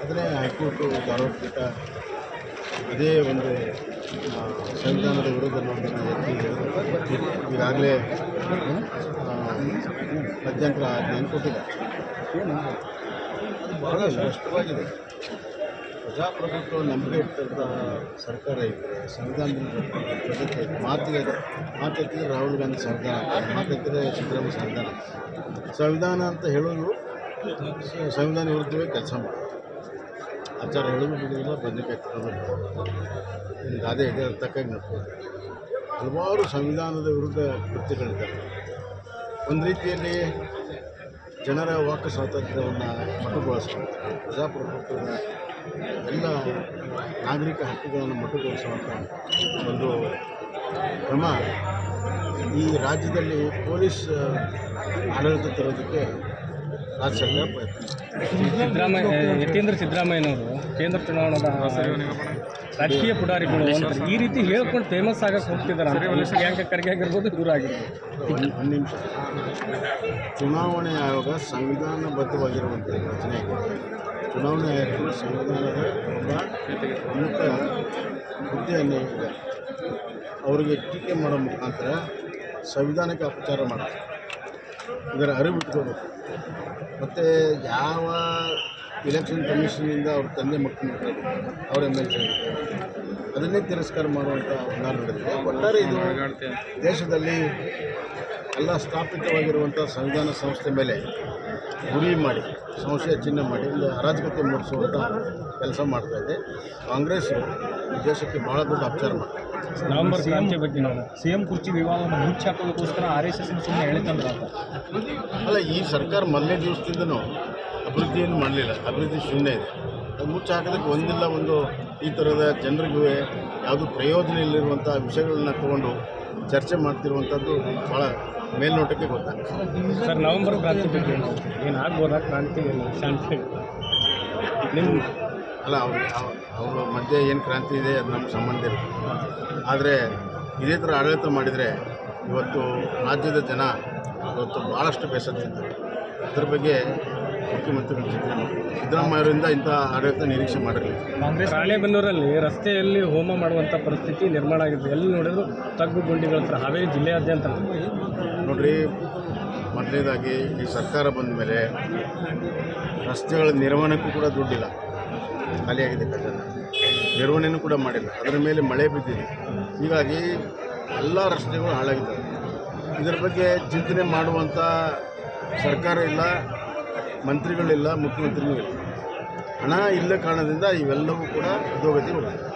ಅದನ್ನೇ ಹೈಕೋರ್ಟು ಧಾರವಾಡ ಇದೇ ಒಂದು ಸಂವಿಧಾನದ ವಿರುದ್ಧ ನೋಡಿದ ಎತ್ತಿ ಈಗಾಗಲೇ ಮಧ್ಯಂತರ ಆಜ್ಞೆಯನ್ನು ಕೊಟ್ಟಿದೆ ಬಹಳ ಸ್ಪಷ್ಟವಾಗಿದೆ ಪ್ರಜಾಪ್ರಭುತ್ವ ನಂಬಿಕೆ ಇಟ್ಟಂತಹ ಸರ್ಕಾರ ಇದ್ದರೆ ಸಂವಿಧಾನದ ಪ್ರಗತಿ. ಮಾತಿಗೆ ಮಾತೆತ್ತಿದ್ರೆ ರಾಹುಲ್ ಗಾಂಧಿ ಸಂವಿಧಾನ. ಮಾತೆತ್ತಿದ್ರೆ ಸಿದ್ದರಾಮಯ್ಯ ಸಂವಿಧಾನ ಸಂವಿಧಾನ ಅಂತ ಹೇಳೋದು ಸಂವಿಧಾನ ವಿರುದ್ಧವೇ ಕೆಲಸ ಮಾಡ್ತಾರೆ ಆಚಾರ ಹೇಳೋದು ಬಿಡೋದಿಲ್ಲ ಬದನೆಕಾಯಿ ಇಲ್ಲಿ ಗಾದೆ ಇದೆ ಅದ್ರ ತಕ್ಕಾಗಿ ಹಲವಾರು ಸಂವಿಧಾನದ ವಿರುದ್ಧ ಕೃತ್ಯಗಳಿದ್ದಾರೆ ಒಂದು ರೀತಿಯಲ್ಲಿ ಜನರ ವಾಕ್ ಸ್ವಾತಂತ್ರ್ಯವನ್ನು ಮಟ್ಟುಗೊಳಿಸ್ಕೊಳ್ತಾರೆ ಪ್ರಜಾಪ್ರಭುತ್ವದ ಎಲ್ಲ ನಾಗರಿಕ ಹಕ್ಕುಗಳನ್ನು ಮಟ್ಟುಗೊಳಿಸುವಂಥ ಒಂದು ಕ್ರಮ ಈ ರಾಜ್ಯದಲ್ಲಿ ಪೊಲೀಸ್ ಆಡಳಿತ ತರೋದಕ್ಕೆ ಸಿದ್ದರಾಮಯ್ಯ ಯತೀಂದ್ರ ಸಿದ್ದರಾಮಯ್ಯನವರು ಕೇಂದ್ರ ಚುನಾವಣಾ ರಾಜಕೀಯ ಪುಡಾರಿಗಳು ಈ ರೀತಿ ಹೇಳ್ಕೊಂಡು ಫೇಮಸ್ ಆಗಕ್ಕೆ ಹೋಗ್ತಿದ್ದಾರೆ ಅಂತ. ಕರ್ಗೆ ಆಗಿರ್ಬೋದು, ದೂರ ಆಗಿರ್ಬೋದು. ಒಂದು ನಿಮಿಷ. ಚುನಾವಣೆ ಆಯೋಗ ಸಂವಿಧಾನಬದ್ಧವಾಗಿರುವಂಥ ರಚನೆ. ಚುನಾವಣೆ ಆಯೋಗವು ಸಂವಿಧಾನದ ಪ್ರಮುಖ ಹುದ್ದೆಯನ್ನು ಅವರಿಗೆ ಟೀಕೆ ಮಾಡೋ ಮುಖಾಂತರ ಸಂವಿಧಾನಕ್ಕೆ ಅಪಚಾರ ಮಾಡೋದು ಇದರ ಅರಿವು ಇಟ್ಕೋಬೇಕು ಮತ್ತು ಯಾವ ಇಲೆಕ್ಷನ್ ಕಮಿಷನಿಂದ ಅವ್ರ ತಂದೆ ಮಕ್ಕಳು ಅವ್ರ ಎಲ್ ಅದನ್ನೇ ತಿರಸ್ಕಾರ ಮಾಡುವಂಥ ನಾನು ನಡೆದಿದೆ. ಒಟ್ಟಾರೆ ಇದು ದೇಶದಲ್ಲಿ ಎಲ್ಲ ಸ್ಥಾಪಿತವಾಗಿರುವಂಥ ಸಂವಿಧಾನ ಸಂಸ್ಥೆ ಮೇಲೆ ಗುರಿ ಮಾಡಿ ಸಂಶಯ ಚಿಹ್ನೆ ಮಾಡಿ ಒಂದು ಅರಾಜಕತೆ ಮೂಡಿಸುವಂಥ ಕೆಲಸ ಮಾಡ್ತಾ ಇದೆ. ಕಾಂಗ್ರೆಸ್ ಈ ದೇಶಕ್ಕೆ ಭಾಳ ದೊಡ್ಡ ಅಪಚಾರ ಮಾಡ್ತಾರೆ ನವೆಂಬರ್ ಕ್ರಾಂತಿ ಬಗ್ಗೆ ನಾವು. ಸಿ ಎಂ ಕುರ್ಚಿ ವಿವಾದವನ್ನು ಮುಚ್ಚಾಕೋದಕ್ಕೋಸ್ಕರ ಆರ್ ಎಸ್ ಎಸ್ ಸುಮ್ಮನೆ ಎಳೆತಂದ್ರ ಅಂತ. ಅಲ್ಲ ಈ ಸರ್ಕಾರ ಮೊದಲನೇ ದಿವಸದಿಂದನೂ ಅಭಿವೃದ್ಧಿಯನ್ನು ಮಾಡಲಿಲ್ಲ. ಅಭಿವೃದ್ಧಿ ಶೂನ್ಯ ಇದೆ. ಅದು ಮುಚ್ಚಿ ಹಾಕೋದಕ್ಕೆ ಒಂದಿಲ್ಲ ಒಂದು ಈ ಥರದ ಜನರಿಗೂ ಯಾವುದು ಪ್ರಯೋಜನ ಇಲ್ಲಿರುವಂಥ ವಿಷಯಗಳನ್ನ ತಗೊಂಡು ಚರ್ಚೆ ಮಾಡ್ತಿರುವಂಥದ್ದು ಭಾಳ ಮೇಲ್ನೋಟಕ್ಕೆ ಗೊತ್ತಾಗುತ್ತೆ. ಸರ್ ನವೆಂಬರ್ ಕ್ರಾಂತಿ ಬಗ್ಗೆ ಏನು ಆಗ್ಬೋದಾ ಕ್ರಾಂತಿ ಶಾಂತಿ ನಿಮ್ಮ ಅಲ್ಲ ಅವ್ರು ಅವ್ರ ಮಧ್ಯೆ ಏನು ಕ್ರಾಂತಿ ಇದೆ ಅದು ನಮ್ಗೆ ಸಂಬಂಧ ಇರುತ್ತೆ ಆದರೆ ಇದೇ ಥರ ಆಡಳಿತ ಮಾಡಿದರೆ ಇವತ್ತು ರಾಜ್ಯದ ಜನ ಇವತ್ತು ಭಾಳಷ್ಟು ಬೇಸತ್ತಿದ್ದಾರೆ. ಅದ್ರ ಬಗ್ಗೆ ಮುಖ್ಯಮಂತ್ರಿಗಳ ಮಾಡಿ ಸಿದ್ದರಾಮಯ್ಯವರಿಂದ ಇಂಥ ಆಡಳಿತ ನಿರೀಕ್ಷೆ ಮಾಡಿರಲಿಲ್ಲ. ಕಾಂಗ್ರೆಸ್ ರಾಣೆಬೆನ್ನೂರಲ್ಲಿ ರಸ್ತೆಯಲ್ಲಿ ಹೋಮ ಮಾಡುವಂಥ ಪರಿಸ್ಥಿತಿ ನಿರ್ಮಾಣ ಆಗಿದೆ. ಎಲ್ಲಿ ನೋಡಿದ್ರು ತಗ್ಗು ಗುಂಡಿಗಳ ಹತ್ರ ಹಾವೇರಿ ಜಿಲ್ಲೆಯಾದ್ಯಂತ. ನೋಡ್ರಿ ಮೊದಲನೇದಾಗಿ ಈ ಸರ್ಕಾರ ಬಂದ ಮೇಲೆ ರಸ್ತೆಗಳ ನಿರ್ವಹಣೆಗೂ ಕೂಡ ದುಡ್ಡಿಲ್ಲ. ಖಾಲಿಯಾಗಿದೆ ಖಜಾನೆ ನಿರ್ವಹಣೆನೂ ಕೂಡ ಮಾಡಿಲ್ಲ. ಅದರ ಮೇಲೆ ಮಳೆ ಬಿದ್ದಿದೆ. ಹೀಗಾಗಿ ಎಲ್ಲ ರಸ್ತೆಗಳು ಹಾಳಾಗಿದ್ದಾವೆ. ಇದರ ಬಗ್ಗೆ ಚಿಂತನೆ ಮಾಡುವಂಥ ಸರ್ಕಾರ ಇಲ್ಲ, ಮಂತ್ರಿಗಳಿಲ್ಲ ಮುಖ್ಯಮಂತ್ರಿಗಳು ಇಲ್ಲ. ಹಣ ಇಲ್ಲ ಕಾರಣದಿಂದ ಇವೆಲ್ಲವೂ ಕೂಡ ಅಧೋಗತಿ ಹೋಗುತ್ತೆ